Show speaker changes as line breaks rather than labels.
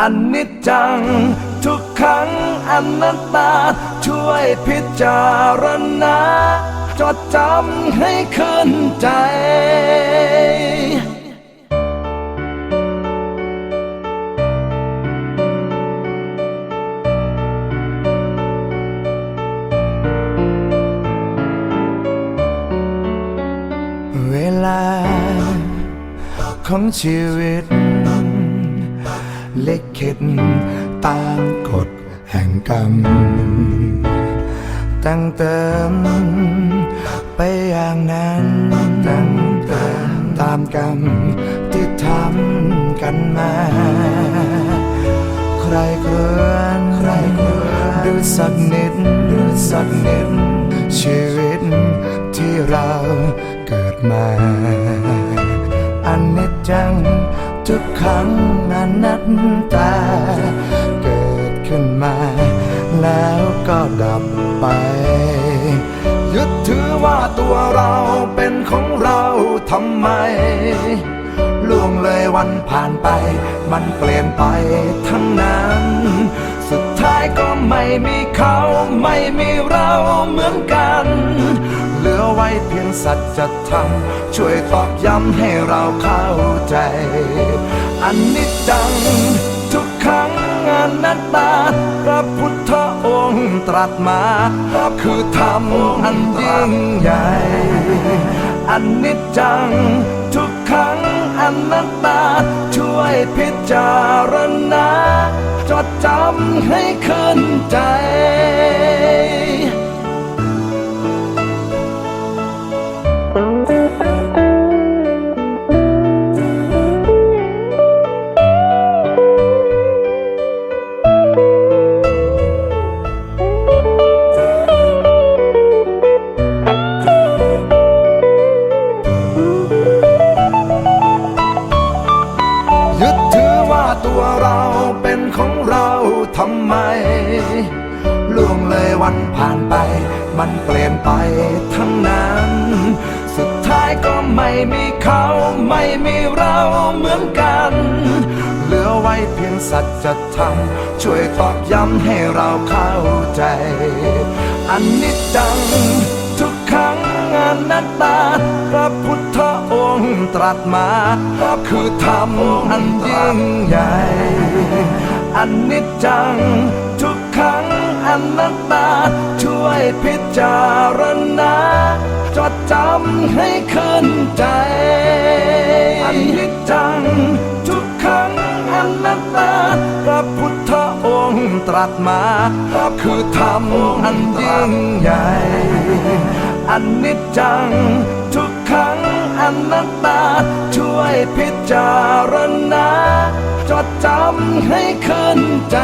อันนิจจัง ทุกครั้งอนัตตา ช่วยพิจารณาจดจำให้ขึ้นใจเวลาของชีวิต เลิขิตตามกฎแห่งกรรมตั้งเติมไปอย่างนั้นตั้งเติมตามกรรมที่ทำกันมา ใครควรใครควรดูสักนิดดูสักนิด ชีวิตที่เราเกิดมา อันนิจจัง ทุกครั้งอนัตตา เกิดขึ้นมา แล้วก็ดับไป ยึดถือว่าตัวเราเป็นของเราทำไม ล่วงเลยวันผ่านไป มันเปลี่ยนไปทั้งนั้น สุดท้ายก็ไม่มีเขาไม่มีเราเหมือนกันเหลือไว้เพียงสัจธรรมช่วยตอกย้ำให้เราเข้าใจ อันนิจจัง ทุกครั้งอนัตตาพระพุทธองค์ตรัสมาก็คือธรรมอันยิ่งใหญ่ อันนิจจัง ทุกครั้งอนัตตาช่วยพิจารณาจดจำให้ขึ้นใจ ทำไมล่วงเลยวันผ่านไป มันเปลี่ยนไปทั้งนั้น สุดท้ายก็ไม่มีเขาไม่มีเราเหมือนกัน เหลือไว้เพียงสัจธรรมช่วยตอกย้ำให้เราเข้าใจ อันนิจจังทุกครั้งอนัตตาพระพุทธองค์ตรัสมาก็คือธรรมอันยิ่งใหญ่ อันนิจจัง ทุกครั้งอนัตตา ช่วยพิจารณาจดจำให้ขึ้นใจ อันนิจจัง ทุกครั้งอนัตตาพระพุทธองค์ตรัสมาก็คือธรรมอันยิ่งใหญ่ อันนิจจัง ทุกครั้งอนัตตา ช่วยพิจารณาจดจำำให้คันใจ